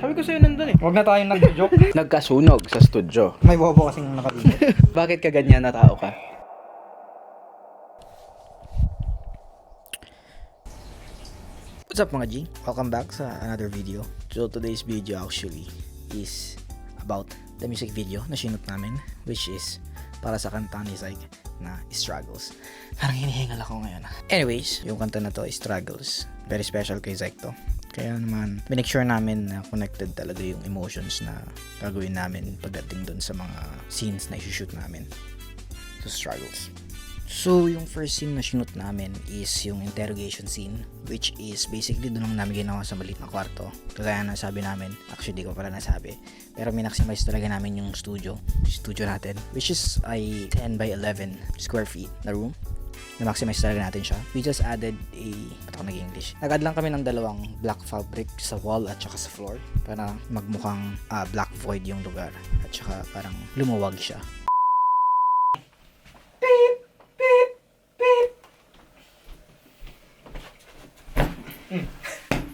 Sabi ko sa'yo nandun eh. Huwag na tayong nag-joke. Nagkasunog sa studio. May bobo kasing nakabili. Bakit ka ganyan na tao ka? What's up mga G? Welcome back sa another video. So today's video actually is about the music video na sinut namin which is para sa kanta ni Zyke na Struggles. Parang hinihingal ako ngayon. ah. Anyways, yung kanta na to is Struggles. Very special kay Zyke to. Kaya naman, minake sure namin na connected talaga yung emotions na gagawin namin pagdating dun sa mga scenes na isushoot namin. So, Struggles. So, yung first scene na shoot namin is yung interrogation scene which is basically doon lang namin ginawa sa maliit na kwarto. Kagaya na sabi namin, actually di ko pala nasabi. Pero minaksimalize talaga namin yung studio, studio natin, which is ay 10 by 11 square feet na room. Na-maximize talaga natin siya. We just added a, ba't ako nag-English? Nag-add lang kami ng dalawang black fabric sa wall at saka sa floor para magmukhang ah, black void yung lugar. At saka parang lumuwag siya.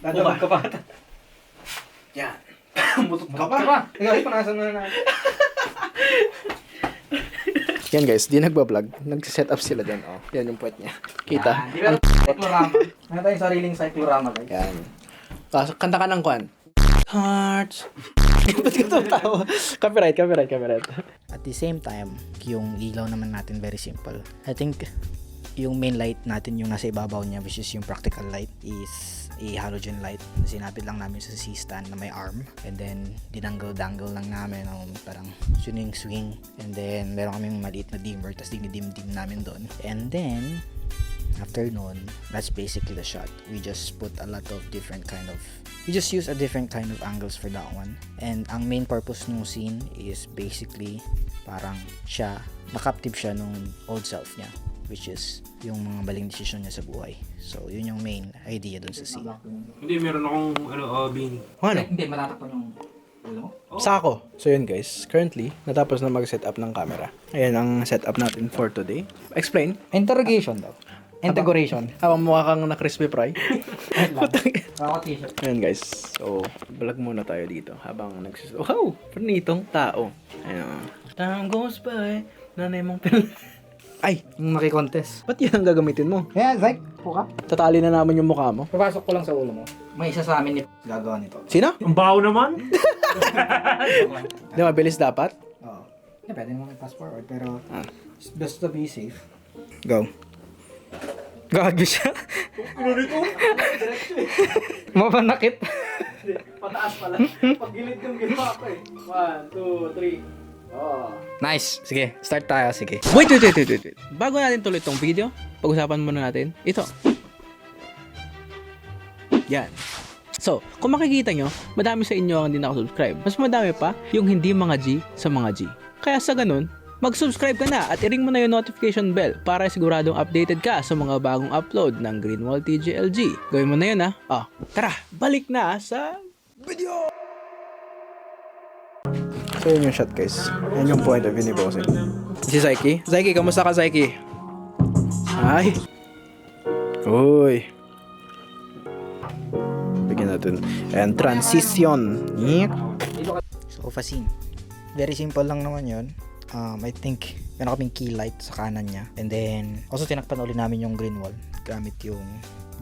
Dadawag ka pa. Yan. Butot ka pa. Ikaw, panasan na natin. Yan guys, di nagbablog. Nag-set up sila doon. Oh. Yan yung puwet niya. Kita? Di ba cyclorama? Meron tayong sariling cyclorama guys. Yan. Kaso, kanta ka ng kwan. Hearts. Ba't ka tumatawa? copyright, copyright, copyright. At the same time, yung ilaw naman natin very simple. I think yung main light natin yung nasa ibabaw niya which is yung practical light is a halogen light. Na sinapit lang namin sa C-stand na may arm. And then dinangle-dangle lang namin. Ng parang swing-swing. And then meron kaming maliit na dimmer tapos dinidim-dim namin doon. And then after nun, that's basically the shot. We just put a lot of different kind of we just use a different kind of angles for that one. And ang main purpose ng scene is basically parang siya, nakaptive siya nung old self niya which is yung mga maling desisyon niya sa buhay. So, yun yung main idea dun sa scene. Hindi, meron akong ano, uh, beanie. Ano? Hindi, matatakpan yung ulo mo? Sako. So yun guys, currently, natapos na mag-set up ng camera. Ayan ang setup natin for today. Explain. Interrogation daw. Integration. Habang mukha kang na crispy fry. Ako t-shirt. Ayan guys, so vlog muna tayo dito habang nagsis... Wow! Pernitong tao. Ayan. Time goes by, nanay mong pil... Ay! Yung maki-contest. Ba't yan ang gagamitin mo? Kaya, Zyke, po ka? Tatali na naman yung mukha mo. Papasok ko lang sa ulo mo. May isa sa amin ni gagawa nito. Sino? Ang baho naman. Di mabilis dapat? Oo. Yeah, pwede naman may fast forward, pero Ah. best to be safe. Go. Gago siya. Mapanakit. Pataas pala. Pag gilid yung ginawa ko eh. One, two, three. Oh. Nice. Sige, start tayo. Sige. Wait, wait, wait, wait, wait, wait. Bago natin tuloy itong video, pag-usapan muna natin ito. Yan. So, kung makikita nyo, madami sa inyo ang hindi nakasubscribe. Mas madami pa yung hindi mga G sa mga G. Kaya sa ganun, mag-subscribe ka na at i-ring mo na yung notification bell para siguradong updated ka sa mga bagong upload ng Greenwall TGLG. Gawin mo na yun ha. Oh, tara, balik na sa video! So yun yung shot guys. Yan yung point of view ni Bossing. Si Zaiki. Zaiki, kamusta ka Zaiki? Ay. Uy. Bigyan natin. And transition. Nyek. Sofa scene. Very simple lang naman yun. Um, I think, meron kaming key light sa kanan niya. And then, also tinakpan ulit namin yung green wall. Gamit yung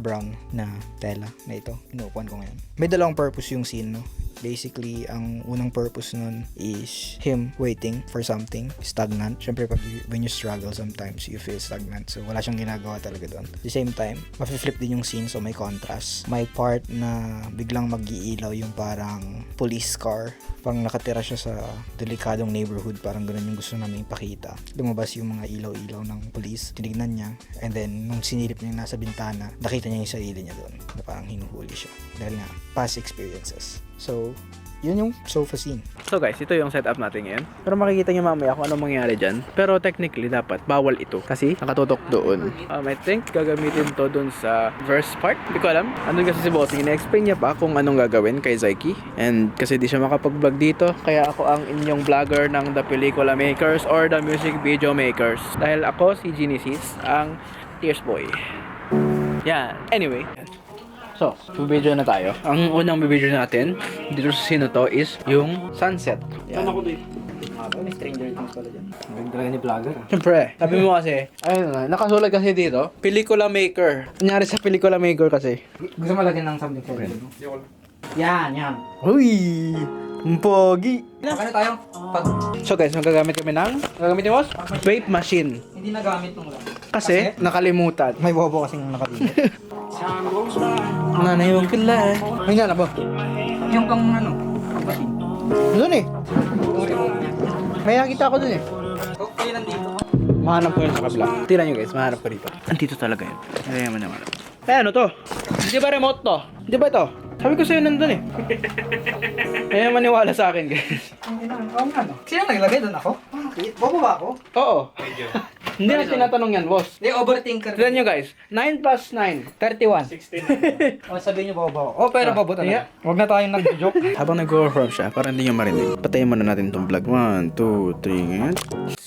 brown na tela na ito. Inuupuan ko ngayon. May dalawang purpose yung scene, no? Basically, ang unang purpose nun is him waiting for something stagnant. Siyempre, pag when you struggle, sometimes you feel stagnant. So, wala siyang ginagawa talaga doon. At the same time, mafe-flip din yung scene so may contrast. May part na biglang mag-iilaw yung parang police car. Parang nakatira siya sa delikadong neighborhood. Parang ganun yung gusto namin ipakita. Lumabas yung mga ilaw-ilaw ng police. Tinignan niya. And then, nung sinilip niya nasa bintana, nakita niya yung sarili niya doon. Na parang hinuhuli siya. Dahil nga, past experiences. So, yun yung sofa scene. So guys, ito yung setup natin ngayon. Pero makikita nyo mamaya kung anong mangyari dyan. Pero technically, dapat bawal ito. Kasi nakatutok doon. Um, I think gagamitin to doon sa verse part. Hindi ko alam. Andun kasi si Bossing. Ina-explain niya pa kung anong gagawin kay Zyke. And kasi di siya makapag-vlog dito. Kaya ako ang inyong vlogger ng The Pelicula Makers or The Music Video Makers. Dahil ako si Genesis, ang Tears Boy. Yan. Anyway. So video na tayo. Ang unang video natin dito sa sino to is yung sunset. Yan. Ano ko dito? May stranger things pala dyan. Ang talaga ni vlogger. Siyempre, sabi mo kasi, ayun na, nakasulat kasi dito, pelikula maker. Kunyari sa pelikula maker kasi. Gusto mo lagyan ng something for you? Yan, yan. Uy! Ang pogi! Ano tayo? Pag So guys, magagamit kami ng, gagamit mo? Vape machine. hindi nagamit nung lang. Kasi, nakalimutan. May bobo kasing nakabili. Ano na yung kila? May nga na ba? yung pang ano? Doon eh. May nakita ako doon eh. Okay, nandito. Mahanap ko yun sa kabla. Tira nyo guys, mahanap ko dito. Andito talaga yun. Kaya mo naman. Eh ano to? Hindi ba remote to? Hindi ba ito? Sabi ko sa'yo nandun eh. Kaya maniwala sa akin guys. Oo nga no. Sino naglagay doon ako? Bakit? Bobo ba ako? Oo. Hindi na tinatanong yan, boss. Hindi, overthinker. Tignan nyo guys, 9 plus 9. 31. 16. o sabihin niyo bobo ako. Oh, pero Ah, bobo yeah. talaga. Huwag na tayong nag-joke. Habang nag-go-from siya, para hindi nyo marinig, patayin muna natin itong vlog. 1, 2, 3, ngayon.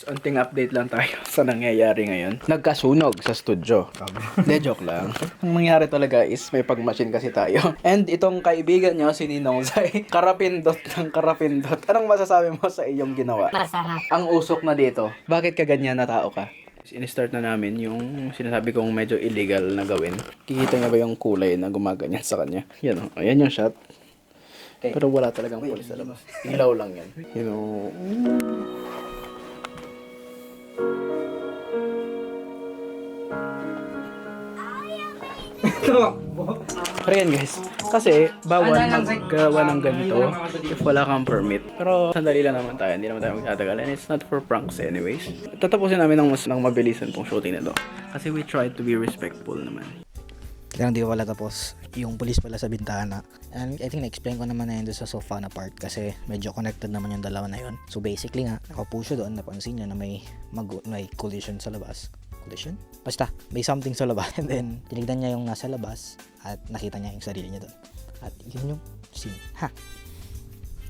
Unting update lang tayo sa nangyayari ngayon. Nagkasunog sa studio. Hindi, joke lang. Ang nangyari talaga is may pag-machine kasi tayo. And itong kaibigan nyo, si Ninong Zay, karapindot ng karapindot. Anong masasabi mo sa iyong ginawa? Masarap. Ang usok na dito, bakit ka ganyan na tao ka? In-start na namin yung sinasabi kong medyo illegal na gawin. Kikita niya ba yung kulay na gumaganyan sa kanya? Yan o. Ayan yung shot. Okay. Pero wala talagang pulis sa labas. Ilaw lang yan. You know. Pero yan guys, kasi bawal maggawa ng ganito if wala kang permit. Pero sandali lang naman tayo, hindi naman tayo magtatagal. And it's not for pranks anyways. Tatapusin namin ng mas ng mabilisan tong shooting na to. Kasi we tried to be respectful naman. Kaya hindi ko pala tapos yung police pala sa bintana. And I think na-explain ko naman na yun sa sofa na part kasi medyo connected naman yung dalawa na yun. So basically nga, nakaupo siya doon, napansin niya na may, mag may collision sa labas. Collision? Basta, may something sa labas. And then, tinignan niya yung nasa labas at nakita niya yung sarili niya doon. At yun yung scene. Ha!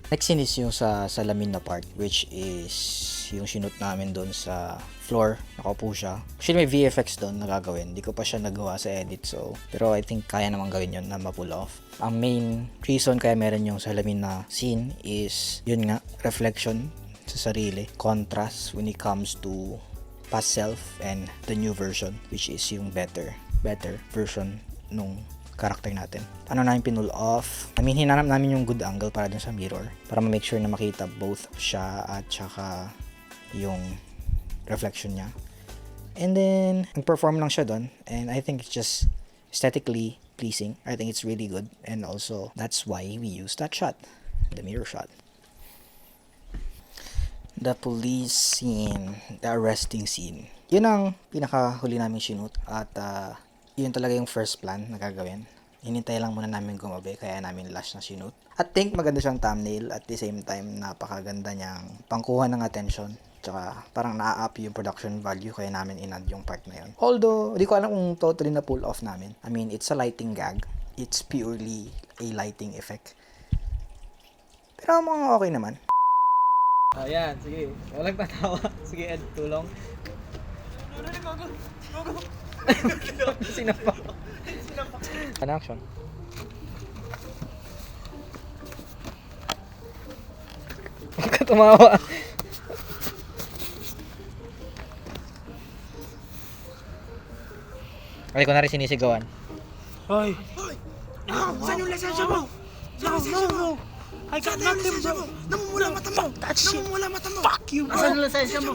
Next scene is yung sa salamin na part which is yung shoot namin doon sa floor. Nakaupo siya. Actually may VFX doon na gagawin. Hindi ko pa siya nagawa sa edit so pero I think kaya naman gawin yun na ma-pull off. Ang main reason kaya meron yung salamin na scene is yun nga reflection sa sarili. Contrast when it comes to past self and the new version which is yung better better version nung character natin. Ano namin pinull off? I mean, hinanap namin yung good angle para dun sa mirror para ma-make sure na makita both siya at saka yung reflection niya. And then, nag-perform lang siya dun and I think it's just aesthetically pleasing. I think it's really good and also that's why we use that shot, the mirror shot. The police scene, the arresting scene. Yun ang pinakahuli namin shoot at ah, yun talaga yung first plan na gagawin. Hinintay lang muna namin gumabi kaya namin last na sinut. At think maganda siyang thumbnail at the same time napakaganda niyang pangkuha ng attention. Tsaka parang na-up yung production value kaya namin inad yung part na yun. Although, di ko alam kung totally na pull off namin. I mean, it's a lighting gag. It's purely a lighting effect. Pero mga okay naman. Ayan, sige. Walang tatawa. Sige, Ed, tulong. Sinapa. An action. Huwag ka tumawa. Ay, ko na rin sinisigawan. Saan yung lisensya mo? No, no, no. I got nothing, bro. Namumula mata mo. That shit. Namumula mata mo. Fuck you, bro. Asan yung lisensya mo?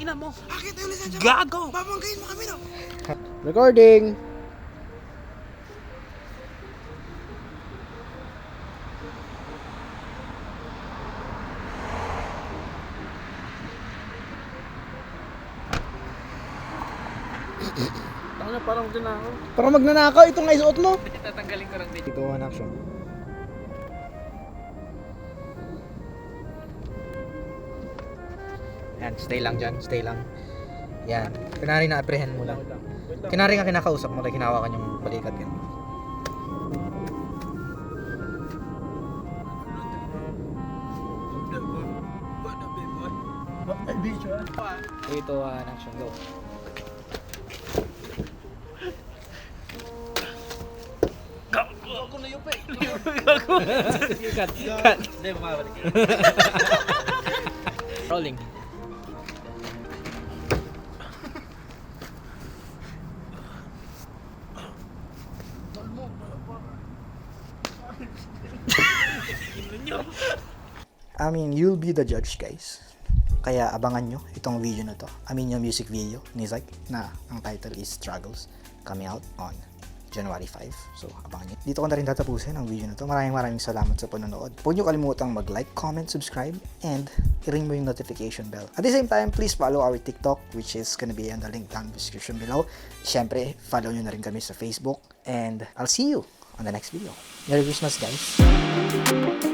Ina mo. Akit yung lisensya mo. Gago. Babanggayin mo kami, no? Recording! Parang ako. Parang magnanakaw itong isuot mo. Tatanggalin ko lang din. Go an action. Yan, stay lang dyan, stay lang. Yan. Kunwari na-apprehend mo lang. Kunwari nga kinakausap mo, like hinawakan yung balikat yun. Ito an action, go. Gago. cut, cut. Hindi, makabalik. Rolling. I mean, you'll be the judge, guys. Kaya abangan nyo itong video na to. I mean, yung music video ni Zyke na ang title is Struggles coming out on January 5. So, abangan nyo. Dito ko na rin tatapusin ang video na to. Maraming maraming salamat sa panonood. Huwag nyo kalimutang mag-like, comment, subscribe, and i-ring mo yung notification bell. At the same time, please follow our TikTok, which is gonna be on the link down in the description below. Siyempre, follow nyo na rin kami sa Facebook. And I'll see you on the next video. Merry Christmas, guys!